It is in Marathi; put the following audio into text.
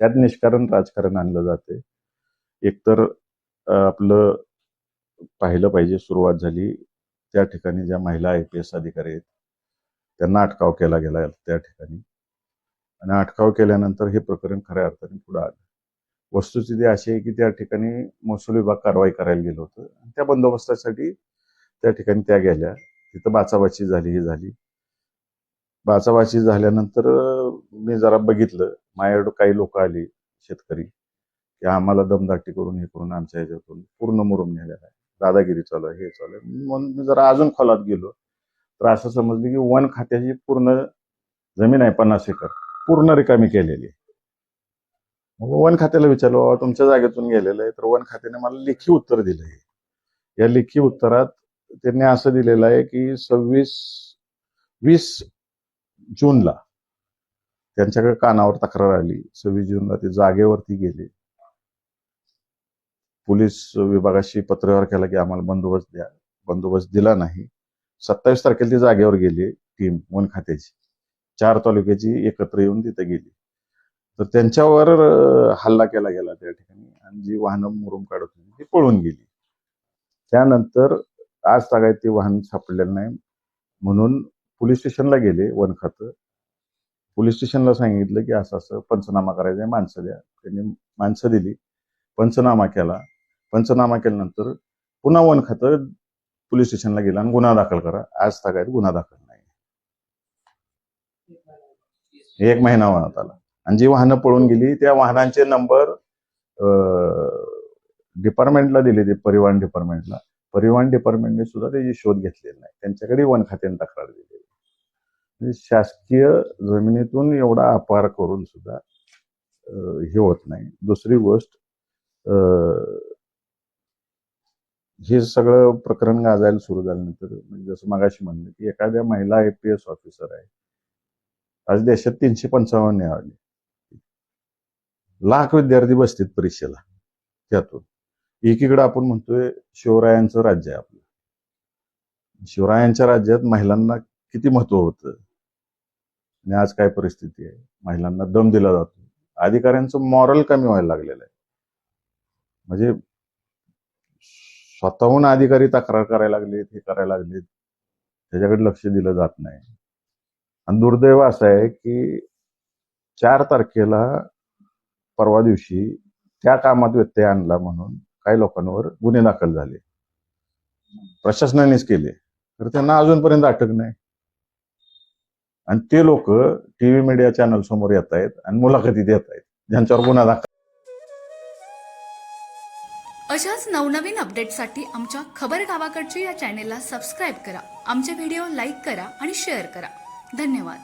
त्यात निष्कारण राजकारण आणलं जाते. एकतर आपलं पाहिलं पाहिजे सुरुवात झाली त्या ठिकाणी ज्या महिला आय पी एस अधिकारी आहेत त्यांना अटकाव केला गेला त्या ठिकाणी. आणि अटकाव केल्यानंतर हे प्रकरण खऱ्या अर्थाने पुढे आलं. वस्तुस्थिती अशी आहे की त्या ठिकाणी महसूल विभाग कारवाई करायला गेलं होतं. आणि त्या बंदोबस्तासाठी त्या ठिकाणी त्या गेल्या. तिथं बाचाबाची झाली ही झाली. बाचाबाची झाल्यानंतर मी जरा बघितलं. माझ्याकडं काही लोक आली शेतकरी की आम्हाला दमदाटी करून हे करून आमच्या ह्याच्यातून पूर्ण मुरुम नेलेला आहे. दादागिरी चालू आहे हे चालू आहे. म्हणून मी जरा अजून खोलात गेलो तर असं समजलं की वन खात्याची पूर्ण जमीन आहे पन्नास एकर पूर्ण रिकामी केलेली आहे. मग वन खात्याला विचारलं बाबा तुमच्या जागेतून गेलेलं आहे तर वन खात्याने मला लेखी उत्तर दिलं आहे या लेखी उत्तरात त्यांनी असं दिलेलं आहे की सव्वीस वीस जूनला त्यांच्याकडे कानावर तक्रार आली. सव्वीस जूनला ते जागेवरती गेले. पोलीस विभागाशी पत्रव्यवहार केला की आम्हाला बंदोबस्त द्या. बंदोबस्त दिला नाही. सत्तावीस तारखेला ती जागेवर गेली टीम वन खात्याची. चार तालुक्याची एकत्र येऊन तिथे गेली. तर त्यांच्यावर हल्ला केला गेला त्या ठिकाणी. आणि जी वाहनं मुरुम काढत होती ती पळून गेली. त्यानंतर आज तागायत ते वाहन सापडलेलं नाही. म्हणून पोलीस स्टेशनला गेले वन खातं. पोलीस स्टेशनला सांगितलं की असं असं पंचनामा करायचा आहे माणसं द्या. त्यांनी माणसं दिली. पंचनामा केला. पंचनामा केल्यानंतर पुन्हा वन खातं पोलीस स्टेशनला गेला आणि गुन्हा दाखल करा. आज तागायत गुन्हा दाखल नाही. एक महिना वाहत आला. आणि जी वाहनं पळून गेली त्या वाहनांचे नंबर डिपार्टमेंटला दिले ते परिवहन डिपार्टमेंटला. परिवहन डिपार्टमेंटने सुद्धा त्याची शोध घेतलेला नाही. त्यांच्याकडे वन खात्याने तक्रार दिली. म्हणजे शासकीय जमिनीतून एवढा अपार करून सुद्धा हे होत नाही. दुसरी गोष्ट अं, हे सगळं प्रकरण गाजायला सुरू झाल्यानंतर म्हणजे जसं मगाशी म्हणलं की एखाद्या महिला आय पी एस ऑफिसर आहे. आज देशात तीनशे पंचावन्न आले. लाख विद्यार्थी बसतील परीक्षेला त्यातून. एकीकडे आपण म्हणतोय शिवरायांचं राज्य आहे आपलं. शिवरायांच्या राज्यात महिलांना किती महत्त्व होतं? आणि आज काय परिस्थिती आहे? महिलांना दम दिला जातो. अधिकाऱ्यांचं मॉरल कमी व्हायला लागलेलं आहे. म्हणजे स्वतःहून अधिकारी तक्रार करायला लागलेत हे करायला लागलेत. त्याच्याकडे लक्ष दिलं जात नाही. आणि दुर्दैव असं आहे की चार तारखेला परवा दिवशी त्या कामात व्यत्यय आणला म्हणून काही लोकांवर गुन्हे दाखल झाले. प्रशासनानेच केले. तर त्यांना अजूनपर्यंत अटक नाही. आणि ते लोक टीव्ही मीडिया चॅनल समोर येत आहेत आणि मुलाखती देत आहेत ज्यांच्यावर गुन्हा दाखल अशाच नवनवीन अपडेटसाठी आमच्या खबर गावाकडची या चॅनेलला सबस्क्राईब करा. आमचे व्हिडिओ लाईक करा आणि शेअर करा. धन्यवाद.